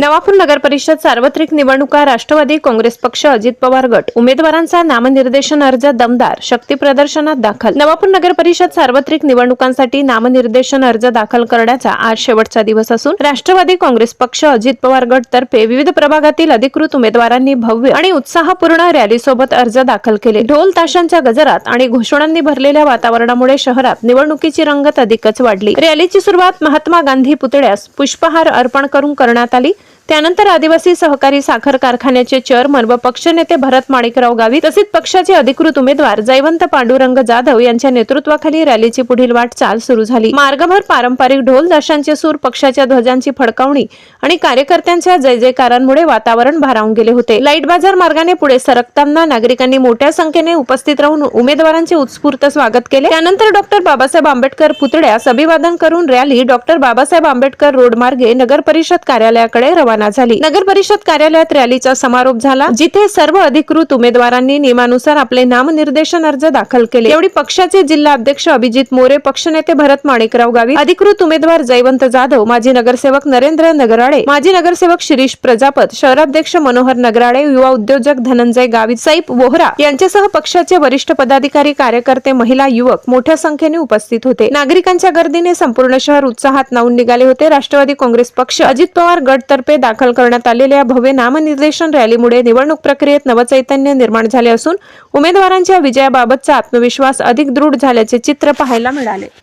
नवापूर नगर परिषद सार्वत्रिक निवडणुका राष्ट्रवादी काँग्रेस पक्ष अजित पवार गट. उमेदवारांचा नामनिर्देशन अर्ज दमदार. शक्ती प्रदर्शनात दाखल. नवापूर नगर परिषद सार्वत्रिक निवडणुकांसाठी नामनिर्देशन अर्ज दाखल करण्याचा आज शेवटचा दिवस असून राष्ट्रवादी काँग्रेस पक्ष अजित पवार गट तर्फे विविध प्रभागातील अधिकृत उमेदवारांनी भव्य आणि उत्साहपूर्ण रॅलीसोबत अर्ज दाखल केले. ढोल ताशांच्या गजरात आणि घोषणांनी भरलेल्या वातावरणामुळे शहरात निवडणुकीची रंगत अधिकच वाढली. रॅलीची सुरुवात महात्मा गांधी पुतळ्यास पुष्पहार अर्पण करून करण्यात आली. त्यानंतर आदिवासी सहकारी साखर कारखान्याचे चेअरमन व पक्षनेते भरत माणिकराव गावित तसेच पक्षाचे अधिकृत उमेदवार जयवंत पांडुरंग जाधव यांच्या नेतृत्वाखाली रॅलीची पुढील वाटचाल सुरू झाली. मार्गभर पारंपरिक ढोल दाशांचे सूर पक्षाच्या ध्वजांची फडकावणी आणि कार्यकर्त्यांच्या जय जयकारांमुळे वातावरण भारावून गेले होते. लाइट बाजार मार्गाने पुढे सरकताना नागरिकांनी मोठ्या संख्येने उपस्थित राहून उमेदवारांचे उत्स्फूर्त स्वागत केले. त्यानंतर डॉक्टर बाबासाहेब आंबेडकर पुतळ्यास अभिवादन करून rally doctor Babasaheb Ambedkar road मार्गे नगर परिषद कार्यालयाकडे रवाना झाली. नगर परिषद कार्यालयात रॅलीचा समारोप झाला जिथे सर्व अधिकृत उमेदवारांनी नियमानुसार आपले नामनिर्देशन अर्ज दाखल केले. एवढी पक्षाचे जिल्हा अध्यक्ष अभिजित मोरे पक्षनेते भरत माणिकराव गावी अधिकृत उमेदवार जयवंत जाधव माजी नगरसेवक नरेंद्र नगराळे माजी नगरसेवक शिरीष प्रजापत शहराध्यक्ष मनोहर नगराळे युवा उद्योजक धनंजय गावित सैप वोहरा यांच्यासह पक्षाचे वरिष्ठ पदाधिकारी कार्यकर्ते महिला युवक मोठ्या संख्येने उपस्थित होते. नागरिकांच्या गर्दीने संपूर्ण शहर उत्साहात नावून निघाले होते. राष्ट्रवादी काँग्रेस पक्ष अजित पवार गटतर्फे दाखल करण्यात आलेल्या भव्य नामनिर्देशन रॅलीमुळे निवडणूक प्रक्रियेत नवचैतन्य निर्माण झाले असून उमेदवारांच्या विजयाबाबतचा आत्मविश्वास अधिक दृढ झाल्याचे चित्र पाहायला मिळाले.